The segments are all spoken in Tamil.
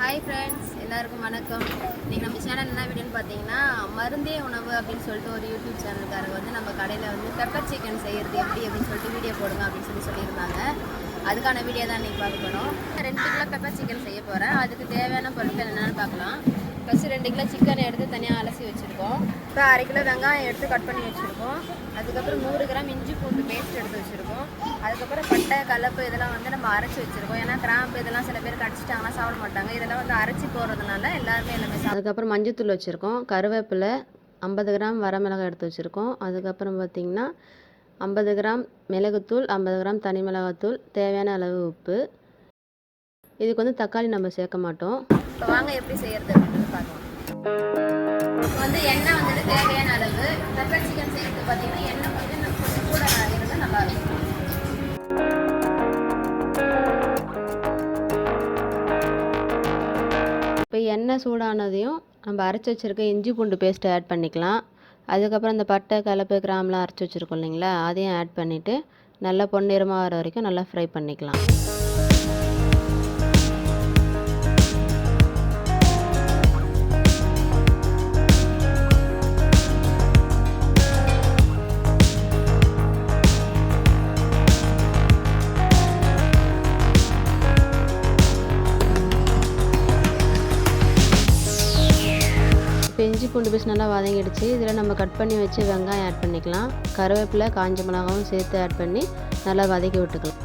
ஹாய் ஃப்ரெண்ட்ஸ் எல்லாருக்கும் வணக்கம். நீங்கள் நம்ம சேனல் என்ன வீடியோன்னு பார்த்தீங்கன்னா மருந்தே உணவு அப்படின்னு சொல்லிட்டு ஒரு யூடியூப் சேனல்காரங்க வந்து நம்ம கடையில் வந்து பெப்பர் சிக்கன் செய்கிறது எப்படி அப்படின்னு சொல்லிட்டு வீடியோ போடுங்க அப்படின்னு சொல்லி சொல்லியிருந்தாங்க. அதுக்கான வீடியோ தான் இன்றைக்கி பார்க்கணும் ரெண்டு கிலோ பெப்பர் சிக்கன் செய்ய போகிறேன் அதுக்கு தேவையான பொருட்கள் என்னென்னு பார்க்கலாம். ஃபஸ்ட்டு ரெண்டு கிலோ சிக்கன் எடுத்து தனியாக அலசி வச்சுருக்கோம். இப்போ அரை கிலோ வெங்காயம் எடுத்து கட் பண்ணி வச்சுருக்கோம். அதுக்கப்புறம் நூறு கிராம் இஞ்சி பூண்டு பேஸ்ட் எடுத்து வச்சுருக்கோம். பட்டை கலப்பு இதெல்லாம் வந்து நம்ம அரைச்சி வச்சுருக்கோம். ஏன்னா கிராம்பு இதெல்லாம் சில பேர் கடிச்சிட்டாங்கன்னா சாப்பிட மாட்டாங்க. இதெல்லாம் வந்து அரைச்சி போடுறதுனால எல்லாருமே எல்லாமே அதுக்கப்புறம் மஞ்சத்தூள் வச்சுருக்கோம். கருவேப்பிலை ஐம்பது கிராம் வரமிளகாய் எடுத்து வச்சுருக்கோம். அதுக்கப்புறம் பார்த்திங்கன்னா ஐம்பது கிராம் மிளகுத்தூள் ஐம்பது கிராம் தனி மிளகாத்தூள் தேவையான அளவு உப்பு. இதுக்கு வந்து தக்காளி நம்ம சேர்க்க மாட்டோம். இப்போ வாங்க எப்படி செய்யறது அப்படின்னு பார்க்கலாம். வந்து எண்ணெய் வந்துட்டு தேவையான அளவு. பெப்பர் சிக்கன் செய்யறது பார்த்தீங்கன்னா எண்ணெய் வந்து நம்ம கொஞ்சம் கூட இருந்தால் நல்லா இப்போ எண்ணெய் சூடானதையும் நம்ம அரைச்சி வச்சுருக்க இஞ்சி பூண்டு பேஸ்ட்டை ஆட் பண்ணிக்கலாம். அதுக்கப்புறம் இந்த பட்டை கலப்பு கிராம்லாம் அரைச்சி வச்சுருக்கோம் இல்லைங்களா? அதையும் ஆட் பண்ணிவிட்டு நல்லா பொன்னிறமாக வர வரைக்கும் நல்லா ஃப்ரை பண்ணிக்கலாம். இப்போ இஞ்சி பூண்டு பேஸ்ட் நல்லா வதங்கிடுச்சு. இதில் நம்ம கட் பண்ணி வச்சு வெங்காயம் ஆட் பண்ணிக்கலாம். கருவேப்பிலை காஞ்ச மிளகாவும் சேர்த்து ஆட் பண்ணி நல்லா வதக்கி விட்டுக்கலாம்.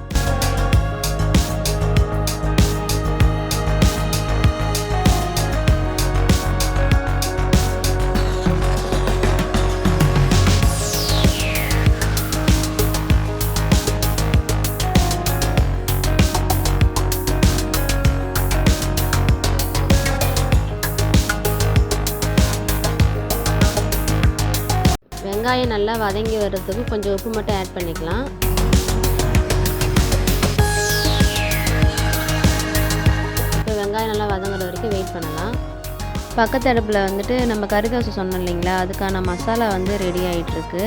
வெங்காயம் நல்லா வதங்கி வர்றதுக்கு கொஞ்சம் உப்பு மட்டும் ஆட் பண்ணிக்கலாம். இப்போ வெங்காயம் நல்லா வதங்குற வரைக்கும் வெயிட் பண்ணலாம். பக்கத்து அடுப்பில் வந்துட்டு நம்ம கறி தோசை சொன்னோம் இல்லைங்களா அதுக்கான மசாலா வந்து ரெடி ஆகிட்டுருக்கு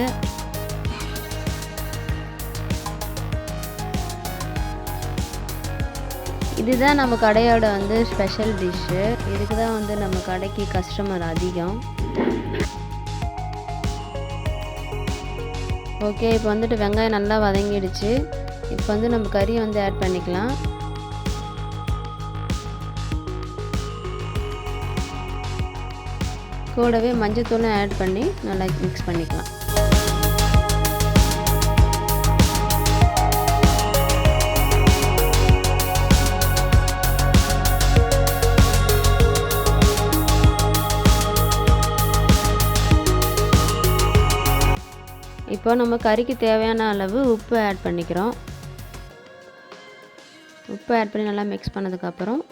இதுதான் நம்ம கடையோட வந்து ஸ்பெஷல் டிஷ்ஷு இதுக்கு தான் வந்து நம்ம கடைக்கு கஸ்டமர் அதிகம். ஓகே இப்போ வந்துட்டு வெங்காயம் நல்லா வதங்கிடுச்சு. இப்போ வந்து நம்ம கறியை வந்து ஆட் பண்ணிக்கலாம். கூடவே மஞ்சத்தூளும் ஆட் பண்ணி நல்லா மிக்ஸ் பண்ணிக்கலாம். இப்போ நம்ம கறிக்கு தேவையான அளவு உப்பு ஆட் பண்ணிக்கிறோம். உப்பு ஆட் பண்ணி நல்லா மிக்ஸ் பண்ணதுக்கப்புறம்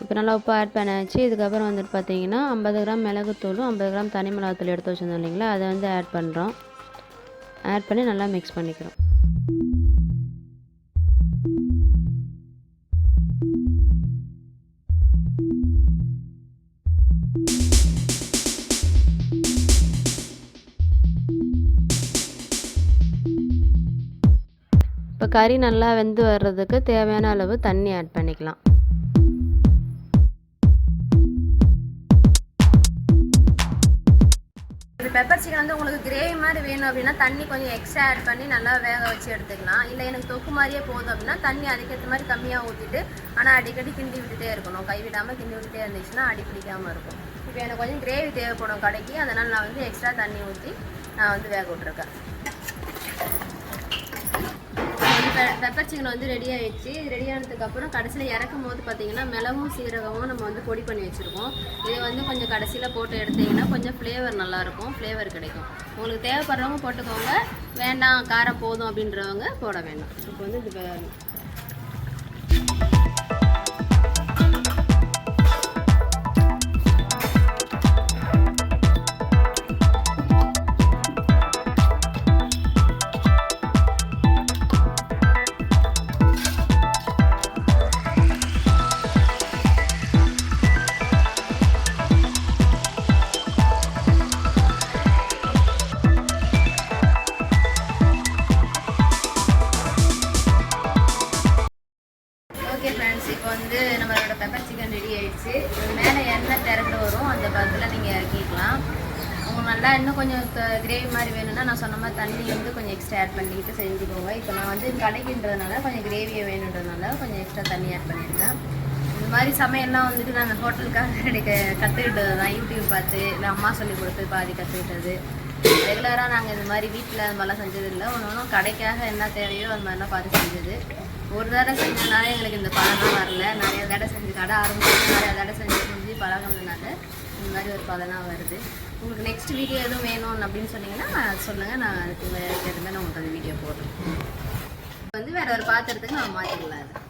இப்போ நல்லா உப்பு ஆட் பண்ணியாச்சு இதுக்கப்புறம் வந்துட்டு பார்த்தீங்கன்னா ஐம்பது கிராம் மிளகுத்தூளும் ஐம்பது கிராம் தனி மிளகாத்தூள் எடுத்து வச்சுருந்தோம் இல்லைங்களா? அதை வந்து ஆட் பண்ணுறோம் ஆட் பண்ணி நல்லா மிக்ஸ் பண்ணிக்கிறோம். இப்போ கறி நல்லா வெந்து வர்றதுக்கு தேவையான அளவு தண்ணி ஆட் பண்ணிக்கலாம். இந்த பெப்பர் சிக்கன் வந்து உங்களுக்கு கிரேவி மாதிரி வேணும் அப்படின்னா தண்ணி கொஞ்சம் எக்ஸ்ட்ரா ஆட் பண்ணி நல்லா வேக வச்சு எடுத்துக்கலாம். இல்லை எனக்கு தொக்கு மாதிரியே போதும் அப்படின்னா தண்ணி அதுக்கேற்ற மாதிரி கம்மியாக ஊற்றிட்டு ஆனால் அடிக்கடி கிண்டி விட்டுட்டே இருக்கணும். கைவிடாமல் கிண்டி விட்டுட்டே இருந்துச்சுன்னா அடி பிடிக்காமல் இருக்கும். இப்போ எனக்கு கொஞ்சம் கிரேவி தேவைப்படும் கடைக்கு. அதனால் நான் வந்து எக்ஸ்ட்ரா தண்ணி ஊற்றி நான் வந்து வேக விட்ருக்கேன் பெப்பர் சிக்கன் வந்து ரெடி ஆயிடுச்சு. ரெடி ஆனதுக்கப்புறம் கடைசியில் இறக்கும் போது பார்த்தீங்கன்னா மிளகும் சீரகமும் நம்ம வந்து பொடி பண்ணி வச்சுருக்கோம். இதை வந்து கொஞ்சம் கடைசியில் போட்டு எடுத்தீங்கன்னா கொஞ்சம் ஃப்ளேவர் நல்லாயிருக்கும். ஃப்ளேவர் கிடைக்கும். உங்களுக்கு தேவைப்படுறவங்க போட்டுக்கோங்க. வேண்டாம் காரம் போதும் அப்படின்றவங்க போட வேண்டாம். இப்போ வந்து இது என்ன மேலே வரும். அந்த பதத்தில் நீங்கள் இறக்கிக்கலாம். உங்களுக்கு நல்லா இன்னும் கொஞ்சம் கிரேவி மாதிரி வேணும்னா நான் சொன்ன மாதிரி தண்ணி வந்து கொஞ்சம் எக்ஸ்ட்ரா ஆட் பண்ணிக்கிட்டு செஞ்சுக்கோங்க இப்போ நான் வந்து கடைக்குன்றதுனால கொஞ்சம் கிரேவியை வேணுன்றதுனால கொஞ்சம் எக்ஸ்ட்ரா தண்ணி ஆட் பண்ணியிருக்கேன் இந்த மாதிரி சமையல்லாம் வந்துட்டு நாங்கள் ஹோட்டலுக்காக கிடைக்க கற்றுக்கிட்டது தான் யூடியூப் பார்த்து இல்லை அம்மா சொல்லி கொடுத்து பாதி கற்றுக்கிட்டது ரெகுலராக நாங்கள் இந்த மாதிரி வீட்டில் அது மாதிரிலாம் செஞ்சது இல்லை ஒன்று ஒன்றும் கடைக்காக என்ன தேவையோ அது மாதிரிலாம் பார்த்து செஞ்சது. ஒரு தடவை செஞ்சதுனால எங்களுக்கு இந்த பழம்லாம் வரல. நிறைய தடவை செஞ்சு கடை ஆரம்பிச்சு நிறைய தடவை செஞ்சு செஞ்சு பழகினதுனால இந்த மாதிரி ஒரு பழம்லாம் வருது. உங்களுக்கு நெக்ஸ்ட் வீடியோ எதுவும் வேணும் அப்படின்னு சொன்னீங்கன்னா சொல்லுங்கள் நான் அதுக்கு ஏற்ற நான் உங்களுக்கு அந்த வீடியோ போடுறேன். வந்து வேறு ஒரு பாத்திரத்துக்கு நான் மாற்றிக்கலாம்